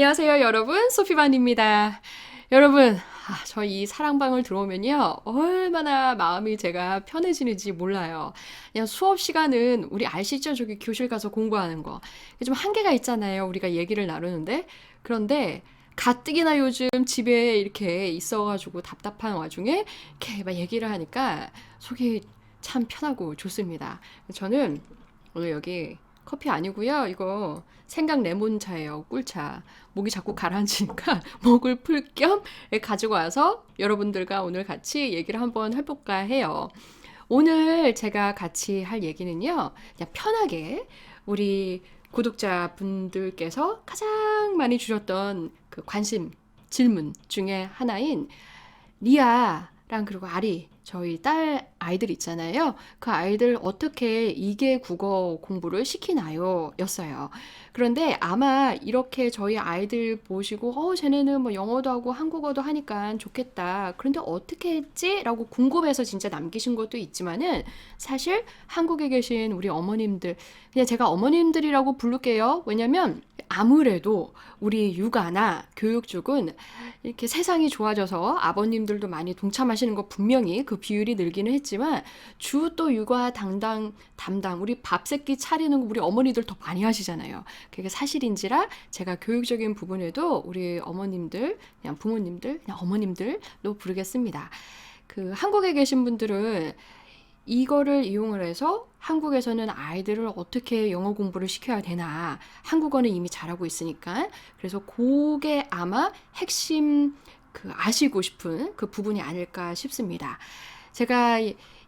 안녕하세요, 여러분. 소피반입니다. 여러분, 아, 저이 사랑방을 들어오면요. 얼마나 마음이 제가 편해지는지 몰라요. 그냥 수업 시간은 우리 아시죠? 저기 교실 가서 공부하는 거. 좀 한계가 있잖아요. 우리가 얘기를 나누는데. 그런데 가뜩이나 요즘 집에 이렇게 있어가지고 답답한 와중에 이렇게 막 얘기를 하니까 속이 참 편하고 좋습니다. 저는 오늘 여기 커피 아니고요. 이거 생강 레몬차예요. 꿀차. 목이 자꾸 가라앉으니까 목을 풀 겸 가지고 와서 여러분들과 오늘 같이 얘기를 한번 해볼까 해요. 오늘 제가 같이 할 얘기는요. 그냥 편하게 우리 구독자분들께서 가장 많이 주셨던 그 관심 질문 중에 하나인 리아 랑 그리고 아리 저희 딸 아이들 있잖아요. 그 아이들 어떻게 이게 국어 공부를 시키나요? 였어요. 그런데 아마 이렇게 저희 아이들 보시고, 어, 쟤네는 뭐 영어도 하고 한국어도 하니까 좋겠다. 그런데 어떻게 했지? 라고 궁금해서 진짜 남기신 것도 있지만은 사실 한국에 계신 우리 어머님들, 그냥 제가 어머님들이라고 부를게요. 왜냐면 아무래도 우리 육아나 교육 쪽은 이렇게 세상이 좋아져서 아버님들도 많이 동참하시는 거 분명히 그 비율이 늘기는 했지만 주 또 육아 당당 담당 우리 밥 새끼 차리는 거 우리 어머니들 더 많이 하시잖아요. 그게 사실인지라 제가 교육적인 부분에도 우리 어머님들 그냥 부모님들 그냥 어머님들로 부르겠습니다. 그 한국에 계신 분들은 이거를 이용을 해서 한국에서는 아이들을 어떻게 영어 공부를 시켜야 되나. 한국어는 이미 잘하고 있으니까. 그래서 그게 아마 핵심 그 아시고 싶은 그 부분이 아닐까 싶습니다. 제가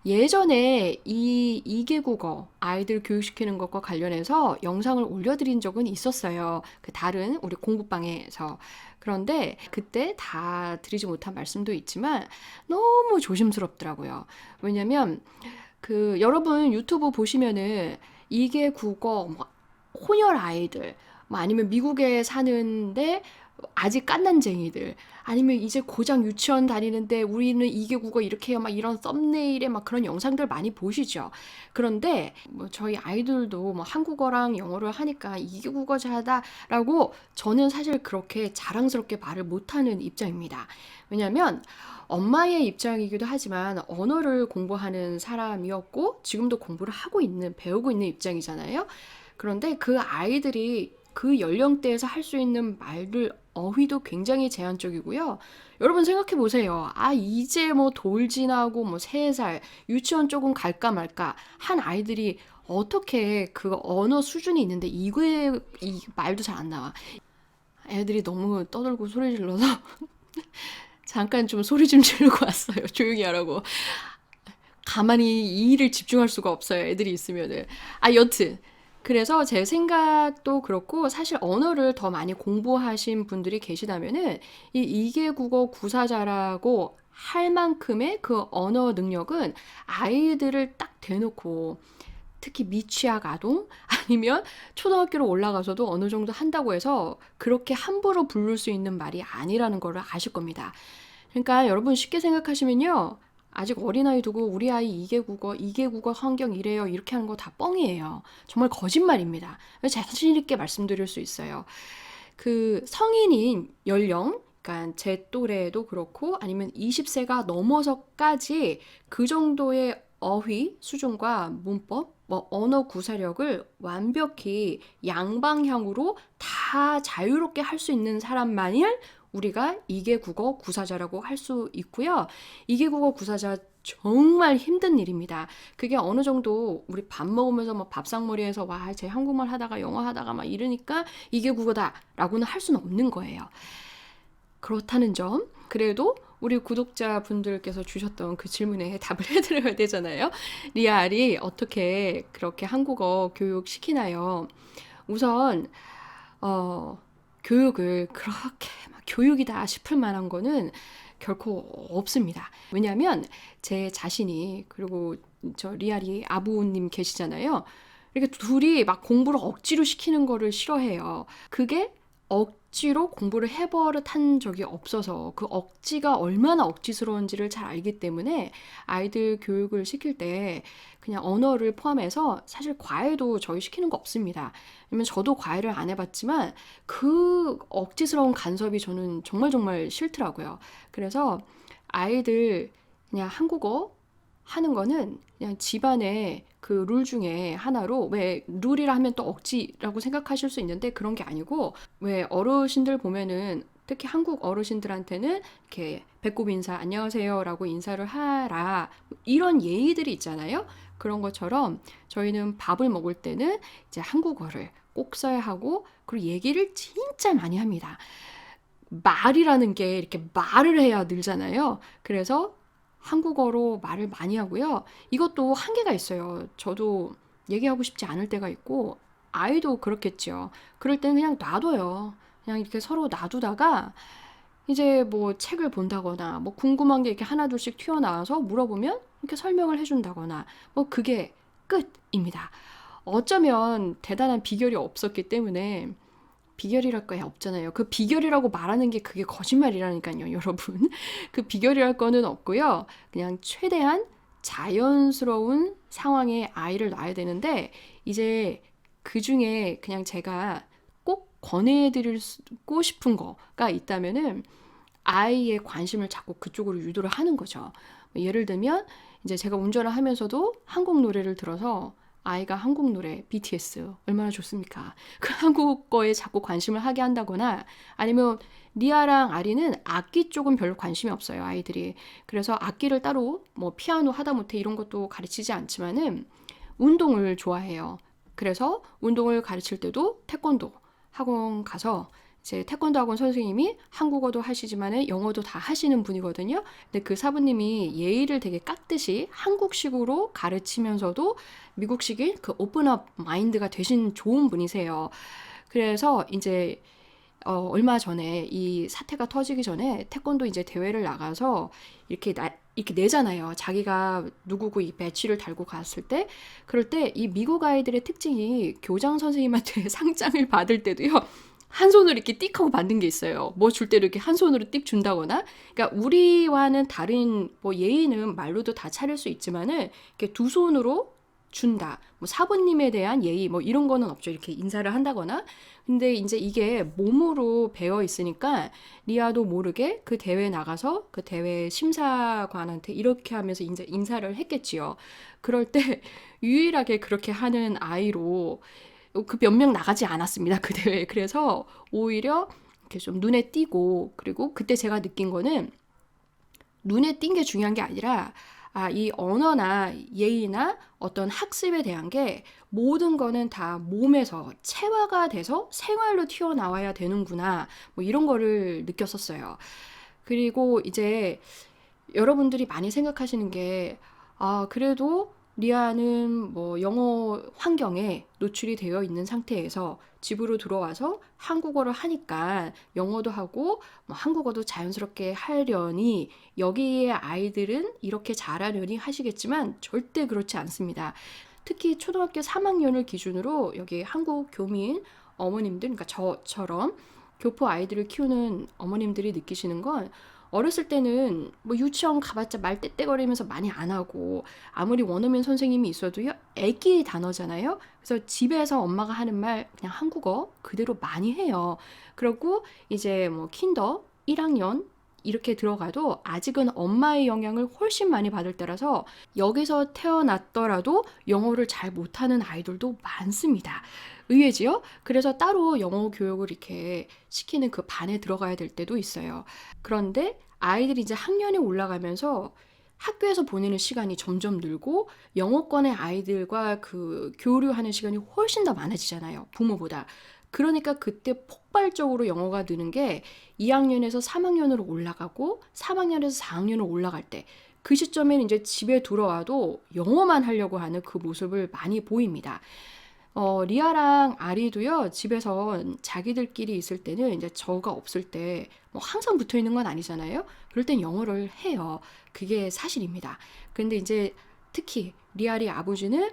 예전에 이 이계국어 아이들 교육시키는 것과 관련해서 영상을 올려드린 적은 있었어요. 그 다른 우리 공부방에서. 그런데 그때 다 드리지 못한 말씀도 있지만 너무 조심스럽더라고요. 왜냐면 그 여러분 유튜브 보시면은 이게 국어 뭐 혼혈 아이들 뭐 아니면 미국에 사는데 아직 깐난쟁이들. 아니면 이제 고장 유치원 다니는데 우리는 이게 국어 이렇게 해요. 막 이런 썸네일에 막 그런 영상들 많이 보시죠. 그런데 뭐 저희 아이들도 뭐 한국어랑 영어를 하니까 이게 국어 잘하다라고 저는 사실 그렇게 자랑스럽게 말을 못하는 입장입니다. 왜냐면 엄마의 입장이기도 하지만 언어를 공부하는 사람이었고 지금도 공부를 하고 있는 배우고 있는 입장이잖아요. 그런데 그 아이들이 그 연령대에서 할 수 있는 말들 어휘도 굉장히 제한적이고요. 여러분 생각해 보세요. 아, 이제 뭐 돌 지나고 뭐 3살, 유치원 조금 갈까 말까 한 아이들이 어떻게 그 언어 수준이 있는데 이거에 이 말도 잘 안 나와. 애들이 너무 떠들고 소리 질러서 잠깐 좀 소리 좀 지르고 왔어요. 조용히 하라고. 가만히 이 일을 집중할 수가 없어요. 애들이 있으면은. 아, 여튼 그래서 제 생각도 그렇고 사실 언어를 더 많이 공부하신 분들이 계시다면은 이 이계 국어 구사자라고 할 만큼의 그 언어 능력은 아이들을 딱 대놓고 특히 미취학 아동 아니면 초등학교로 올라가서도 어느 정도 한다고 해서 그렇게 함부로 부를 수 있는 말이 아니라는 거를 아실 겁니다. 그러니까 여러분 쉽게 생각하시면요. 아직 어린아이 두고 우리 아이 이계 국어, 이계 국어 환경 이래요. 이렇게 하는 거 다 뻥이에요. 정말 거짓말입니다. 자신 있게 말씀드릴 수 있어요. 그 성인인 연령, 그러니까 제 또래도 그렇고 아니면 20세가 넘어서까지 그 정도의 어휘 수준과 문법, 뭐 언어 구사력을 완벽히 양방향으로 다 자유롭게 할 수 있는 사람만을 우리가 이계 국어 구사자라고 할 수 있고요. 이계 국어 구사자 정말 힘든 일입니다. 그게 어느 정도 우리 밥 먹으면서 뭐 밥상머리에서 와, 제 한국말 하다가 영어 하다가 막 이러니까 이게 국어다라고는 할 수는 없는 거예요. 그렇다는 점. 그래도 우리 구독자 분들께서 주셨던 그 질문에 답을 해드려야 되잖아요. 리알이 어떻게 그렇게 한국어 교육 시키나요? 우선, 어, 교육을 그렇게 막 교육이다 싶을 만한 거는 결코 없습니다. 왜냐하면 제 자신이 그리고 저 리아리 아부님 계시잖아요. 이렇게 둘이 막 공부를 억지로 시키는 거를 싫어해요. 그게 억지로 공부를 해버릇한 적이 없어서 그 억지가 얼마나 억지스러운지를 잘 알기 때문에 아이들 교육을 시킬 때 그냥 언어를 포함해서 사실 과외도 저희 시키는 거 없습니다. 왜냐면 저도 과외를 안 해봤지만 그 억지스러운 간섭이 저는 정말 정말 싫더라고요. 그래서 아이들 그냥 한국어 하는 거는 그냥 집안의 그 룰 중에 하나로 왜 룰이라 하면 또 억지라고 생각하실 수 있는데 그런 게 아니고 왜 어르신들 보면은 특히 한국 어르신들한테는 이렇게 배꼽 인사 안녕하세요라고 인사를 하라 이런 예의들이 있잖아요. 그런 것처럼 저희는 밥을 먹을 때는 이제 한국어를 꼭 써야 하고 그리고 얘기를 진짜 많이 합니다. 말이라는 게 이렇게 말을 해야 늘잖아요. 그래서 한국어로 말을 많이 하고요. 이것도 한계가 있어요. 저도 얘기하고 싶지 않을 때가 있고, 아이도 그렇겠죠. 그럴 때는 그냥 놔둬요. 그냥 이렇게 서로 놔두다가, 이제 뭐 책을 본다거나, 뭐 궁금한 게 이렇게 하나둘씩 튀어나와서 물어보면 이렇게 설명을 해준다거나, 뭐 그게 끝입니다. 어쩌면 대단한 비결이 없었기 때문에, 비결이랄 거야 없잖아요. 그 비결이라고 말하는 게 그게 거짓말이라니까요, 여러분. 그 비결이랄 거는 없고요. 그냥 최대한 자연스러운 상황에 아이를 낳아야 되는데 이제 그 중에 그냥 제가 꼭 권해드리고 싶은 거가 있다면은 아이의 관심을 자꾸 그쪽으로 유도를 하는 거죠. 뭐 예를 들면 이제 제가 운전을 하면서도 한국 노래를 들어서 아이가 한국 노래, BTS 얼마나 좋습니까? 그 한국어에 자꾸 관심을 하게 한다거나 아니면 리아랑 아리는 악기 쪽은 별로 관심이 없어요, 아이들이. 그래서 악기를 따로 뭐 피아노 하다못해 이런 것도 가르치지 않지만은 운동을 좋아해요. 그래서 운동을 가르칠 때도 태권도 학원 가서 이 제 태권도 학원 선생님이 한국어도 하시지만 영어도 다 하시는 분이거든요. 근데 그 사부님이 예의를 되게 깎듯이 한국식으로 가르치면서도 미국식인 그 오픈업 마인드가 되신 좋은 분이세요. 그래서 이제 어, 얼마 전에 이 사태가 터지기 전에 태권도 이제 대회를 나가서 이렇게 나, 이렇게 내잖아요. 자기가 누구고 이 배치를 달고 갔을 때 그럴 때 이 미국 아이들의 특징이 교장 선생님한테 상장을 받을 때도요. 한 손으로 이렇게 띡 하고 받는 게 있어요. 뭐 줄 때도 이렇게 한 손으로 띡 준다거나. 그러니까 우리와는 다른 뭐 예의는 말로도 다 차릴 수 있지만은 이렇게 두 손으로 준다. 뭐 사부님에 대한 예의 뭐 이런 거는 없죠. 이렇게 인사를 한다거나. 근데 이제 이게 몸으로 배어 있으니까 리아도 모르게 그 대회 나가서 그 대회 심사관한테 이렇게 하면서 인사, 인사를 했겠지요. 그럴 때 유일하게 그렇게 하는 아이로 그 몇 명 나가지 않았습니다. 그 대회에. 그래서 오히려 이렇게 좀 눈에 띄고 그리고 그때 제가 느낀 거는 눈에 띈 게 중요한 게 아니라 아, 이 언어나 예의나 어떤 학습에 대한 게 모든 거는 다 몸에서 체화가 돼서 생활로 튀어나와야 되는구나. 뭐 이런 거를 느꼈었어요. 그리고 이제 여러분들이 많이 생각하시는 게, 아, 그래도 리아는 뭐 영어 환경에 노출이 되어 있는 상태에서 집으로 들어와서 한국어를 하니까 영어도 하고 뭐 한국어도 자연스럽게 하려니 여기에 아이들은 이렇게 잘하려니 하시겠지만 절대 그렇지 않습니다. 특히 초등학교 3학년을 기준으로 여기 한국 교민 어머님들, 그러니까 저처럼 교포 아이들을 키우는 어머님들이 느끼시는 건 어렸을 때는 뭐 유치원 가봤자 말 떼떼거리면서 많이 안 하고 아무리 원어민 선생님이 있어도요 애기 단어잖아요. 그래서 집에서 엄마가 하는 말 그냥 한국어 그대로 많이 해요. 그리고 이제 뭐 킨더 1학년 이렇게 들어가도 아직은 엄마의 영향을 훨씬 많이 받을 때라서 여기서 태어났더라도 영어를 잘 못하는 아이들도 많습니다. 의외지요? 그래서 따로 영어 교육을 이렇게 시키는 그 반에 들어가야 될 때도 있어요. 그런데 아이들이 이제 학년이 올라가면서 학교에서 보내는 시간이 점점 늘고 영어권의 아이들과 그 교류하는 시간이 훨씬 더 많아지잖아요. 부모보다. 그러니까 그때 폭발적으로 영어가 느는 게 2학년에서 3학년으로 올라가고 3학년에서 4학년으로 올라갈 때 그 시점에는 이제 집에 들어와도 영어만 하려고 하는 그 모습을 많이 보입니다. 어, 리아랑 아리도요, 집에서 자기들끼리 있을 때는 이제 저가 없을 때, 뭐 항상 붙어 있는 건 아니잖아요? 그럴 땐 영어를 해요. 그게 사실입니다. 근데 이제 특히 리아리 아버지는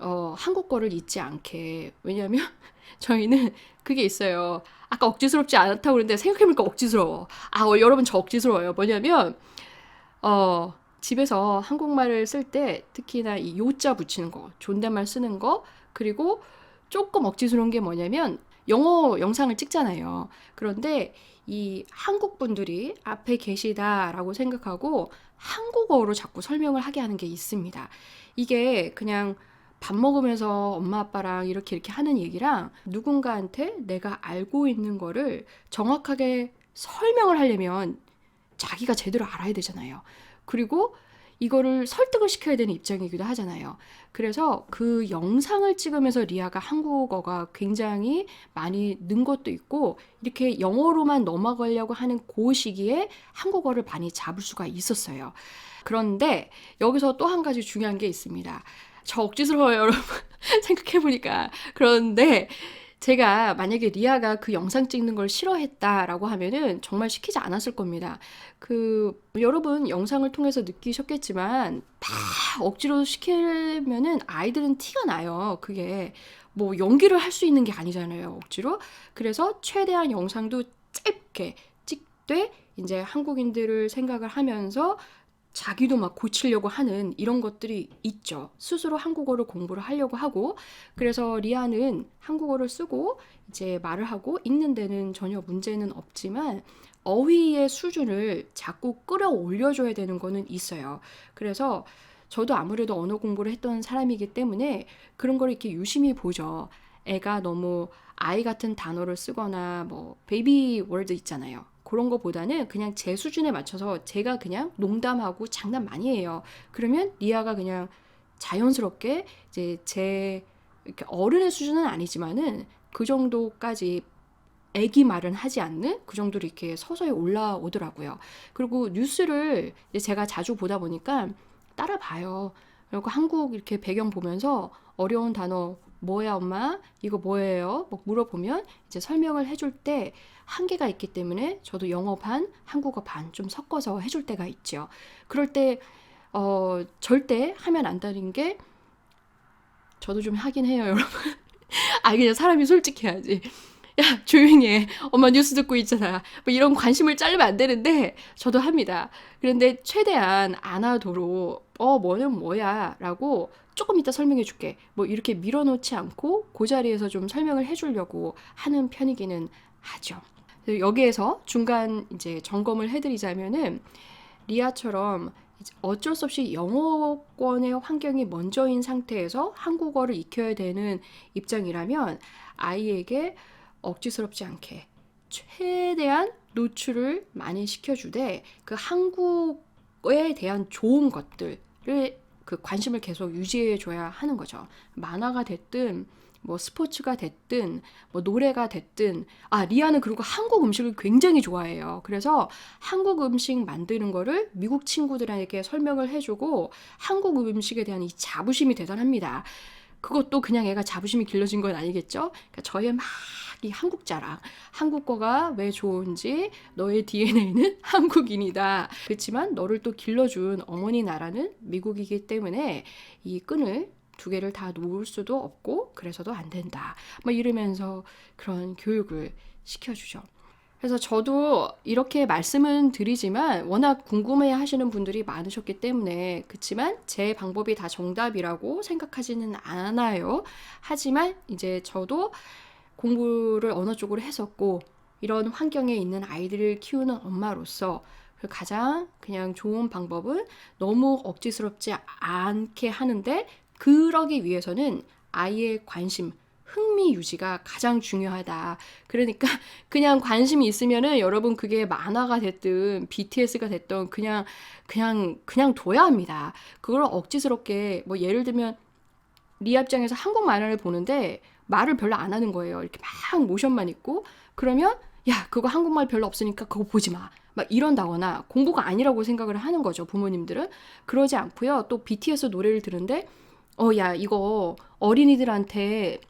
어, 한국 거를 잊지 않게. 왜냐하면 저희는 그게 있어요. 아까 억지스럽지 않다고 그랬는데 생각해보니까 억지스러워. 아, 어, 여러분 저 억지스러워요. 뭐냐면 어, 집에서 한국말을 쓸 때 특히나 이 요자 붙이는 거, 존댓말 쓰는 거, 그리고 조금 억지스러운 게 뭐냐면 영어 영상을 찍잖아요. 그런데 이 한국 분들이 앞에 계시다라고 생각하고 한국어로 자꾸 설명을 하게 하는 게 있습니다. 이게 그냥 밥 먹으면서 엄마 아빠랑 이렇게 이렇게 하는 얘기랑 누군가한테 내가 알고 있는 거를 정확하게 설명을 하려면 자기가 제대로 알아야 되잖아요. 그리고 이거를 설득을 시켜야 되는 입장이기도 하잖아요. 그래서 그 영상을 찍으면서 리아가 한국어가 굉장히 많이 는 것도 있고 이렇게 영어로만 넘어가려고 하는 그 시기에 한국어를 많이 잡을 수가 있었어요. 그런데 여기서 또 한 가지 중요한 게 있습니다. 저 억지스러워요, 여러분. 생각해보니까. 그런데 제가 만약에 리아가 그 영상 찍는 걸 싫어했다라고 하면은 정말 시키지 않았을 겁니다. 그, 여러분 영상을 통해서 느끼셨겠지만 다 억지로 시키면은 아이들은 티가 나요. 그게 뭐 연기를 할 수 있는 게 아니잖아요. 억지로. 그래서 최대한 영상도 짧게 찍되 이제 한국인들을 생각을 하면서 자기도 막 고치려고 하는 이런 것들이 있죠. 스스로 한국어를 공부를 하려고 하고, 그래서 리아는 한국어를 쓰고 이제 말을 하고 읽는 데는 전혀 문제는 없지만, 어휘의 수준을 자꾸 끌어올려줘야 되는 거는 있어요. 그래서 저도 아무래도 언어 공부를 했던 사람이기 때문에 그런 걸 이렇게 유심히 보죠. 애가 너무 아이 같은 단어를 쓰거나 뭐 베이비 월드 있잖아요. 그런 거보다는 그냥 제 수준에 맞춰서 제가 그냥 농담하고 장난 많이 해요. 그러면 리아가 그냥 자연스럽게 이제 제 어른의 수준은 아니지만은 그 정도까지 애기 말은 하지 않는 그 정도로 이렇게 서서히 올라오더라고요. 그리고 뉴스를 제가 자주 보다 보니까 따라봐요. 그리고 한국 이렇게 배경 보면서 어려운 단어 뭐야 엄마 이거 뭐예요? 막 물어보면 이제 설명을 해줄 때 한계가 있기 때문에 저도 영어 반 한국어 반 좀 섞어서 해줄 때가 있죠. 그럴 때 어, 절대 하면 안 되는 게 저도 좀 하긴 해요 여러분. 아 그냥 사람이 솔직해야지. 야, 조용히 해. 엄마 뉴스 듣고 있잖아. 뭐 이런 관심을 자르면 안 되는데, 저도 합니다. 그런데 최대한 안 하도록, 어, 뭐는 뭐야. 라고 조금 이따 설명해 줄게. 뭐 이렇게 밀어놓지 않고 그 자리에서 좀 설명을 해 주려고 하는 편이기는 하죠. 여기에서 중간 이제 점검을 해드리자면은, 리아처럼 어쩔 수 없이 영어권의 환경이 먼저인 상태에서 한국어를 익혀야 되는 입장이라면 아이에게 억지스럽지 않게 최대한 노출을 많이 시켜주되 그 한국에 대한 좋은 것들을 그 관심을 계속 유지해 줘야 하는 거죠. 만화가 됐든 뭐 스포츠가 됐든 뭐 노래가 됐든 아 리아는 그리고 한국 음식을 굉장히 좋아해요. 그래서 한국 음식 만드는 거를 미국 친구들에게 설명을 해주고 한국 음식에 대한 이 자부심이 대단합니다. 그것도 그냥 애가 자부심이 길러진 건 아니겠죠? 그러니까 저의 막 이 한국 자랑, 한국어가 왜 좋은지 너의 DNA는 한국인이다. 그렇지만 너를 또 길러준 어머니 나라는 미국이기 때문에 이 끈을 두 개를 다 놓을 수도 없고 그래서도 안 된다. 뭐 이러면서 그런 교육을 시켜주죠. 그래서 저도 이렇게 말씀은 드리지만 워낙 궁금해 하시는 분들이 많으셨기 때문에 그렇지만 제 방법이 다 정답이라고 생각하지는 않아요. 하지만 이제 저도 공부를 언어 쪽으로 했었고 이런 환경에 있는 아이들을 키우는 엄마로서 그 가장 그냥 좋은 방법은 너무 억지스럽지 않게 하는데 그러기 위해서는 아이의 관심, 흥미 유지가 가장 중요하다. 그러니까 그냥 관심이 있으면은 여러분 그게 만화가 됐든 BTS가 됐든 그냥 그냥 그냥 둬야 합니다. 그걸 억지스럽게 뭐 예를 들면 리아 입장에서 한국 만화를 보는데 말을 별로 안 하는 거예요. 이렇게 막 모션만 있고 그러면 야 그거 한국말 별로 없으니까 그거 보지 마. 막 이런다거나 공부가 아니라고 생각을 하는 거죠 부모님들은 그러지 않고요. 또 BTS 노래를 들은데 어 야 이거 어린이들한테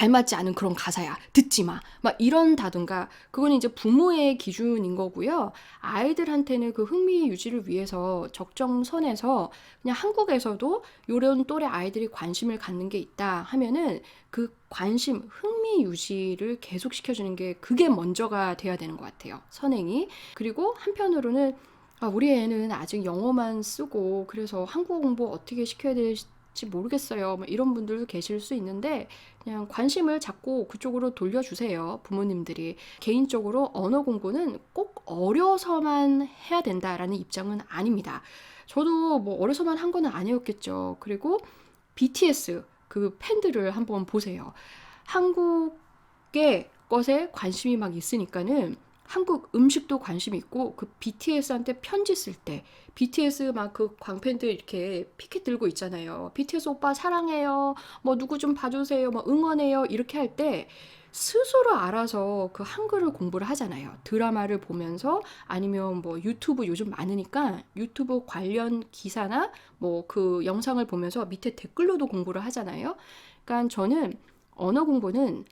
알맞지 않은 그런 가사야. 듣지 마. 막 이런다든가 그건 이제 부모의 기준인 거고요. 아이들한테는 그 흥미 유지를 위해서 적정 선에서 그냥 한국에서도 요런 또래 아이들이 관심을 갖는 게 있다 하면은 그 관심, 흥미 유지를 계속 시켜주는 게 그게 먼저가 돼야 되는 것 같아요. 선행이. 그리고 한편으로는 아, 우리 애는 아직 영어만 쓰고 그래서 한국어 공부 어떻게 시켜야 될지 모르겠어요. 뭐 이런 분들도 계실 수 있는데 그냥 관심을 자꾸 그쪽으로 돌려주세요. 부모님들이. 개인적으로 언어 공부는 꼭 어려서만 해야 된다라는 입장은 아닙니다. 저도 뭐 어려서만 한 거는 아니었겠죠. 그리고 BTS 그 팬들을 한번 보세요. 한국의 것에 관심이 막 있으니까는 한국 음식도 관심 있고 그 BTS한테 편지 쓸 때 BTS 막 그 광팬들 이렇게 피켓 들고 있잖아요. BTS 오빠 사랑해요. 뭐 누구 좀 봐주세요. 뭐 응원해요. 이렇게 할 때 스스로 알아서 그 한글을 공부를 하잖아요. 드라마를 보면서 아니면 뭐 유튜브 요즘 많으니까 유튜브 관련 기사나 뭐 그 영상을 보면서 밑에 댓글로도 공부를 하잖아요. 그러니까 저는 언어 공부는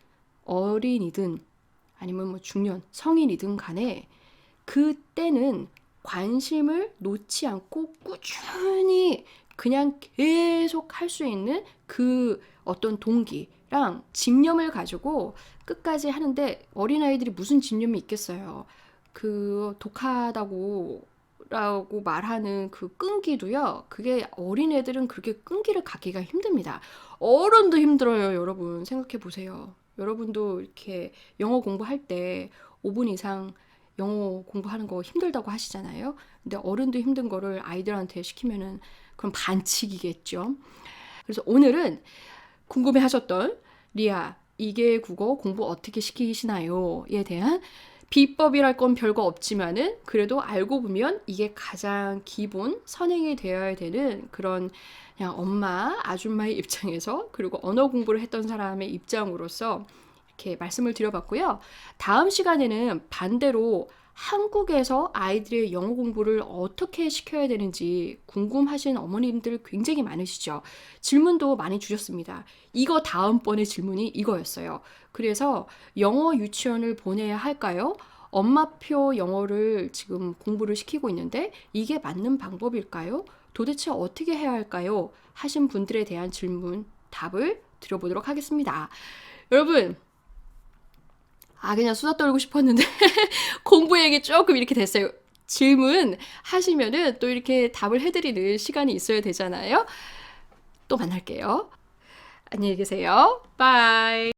어린이든 아니면 뭐 중년, 성인이든 간에 그때는 관심을 놓지 않고 꾸준히 그냥 계속 할 수 있는 그 어떤 동기랑 집념을 가지고 끝까지 하는데 어린아이들이 무슨 집념이 있겠어요. 그 독하다고 라고 말하는 그 끈기도요. 그게 어린애들은 그렇게 끈기를 갖기가 힘듭니다. 어른도 힘들어요, 여러분. 생각해 보세요. 여러분도 이렇게 영어 공부할 때 5분 이상 영어 공부하는 거 힘들다고 하시잖아요. 근데 어른도 힘든 거를 아이들한테 시키면은 그럼 반칙이겠죠. 그래서 오늘은 궁금해 하셨던 리아, 이게 국어 공부 어떻게 시키시나요?에 대한 비법이랄 건 별거 없지만은 그래도 알고 보면 이게 가장 기본 선행이 되어야 되는 그런 그냥 엄마, 아줌마의 입장에서 그리고 언어 공부를 했던 사람의 입장으로서 이렇게 말씀을 드려봤고요. 다음 시간에는 반대로 한국에서 아이들의 영어 공부를 어떻게 시켜야 되는지 궁금하신 어머님들 굉장히 많으시죠. 질문도 많이 주셨습니다. 이거 다음번에 질문이 이거였어요. 그래서 영어 유치원을 보내야 할까요? 엄마표 영어를 지금 공부를 시키고 있는데 이게 맞는 방법일까요? 도대체 어떻게 해야 할까요? 하신 분들에 대한 질문, 답을 드려보도록 하겠습니다. 여러분, 아, 그냥 수다 떨고 싶었는데, 공부 얘기 조금 이렇게 됐어요. 질문 하시면은 또 이렇게 답을 해드리는 시간이 있어야 되잖아요. 또 만날게요. 안녕히 계세요. 바이.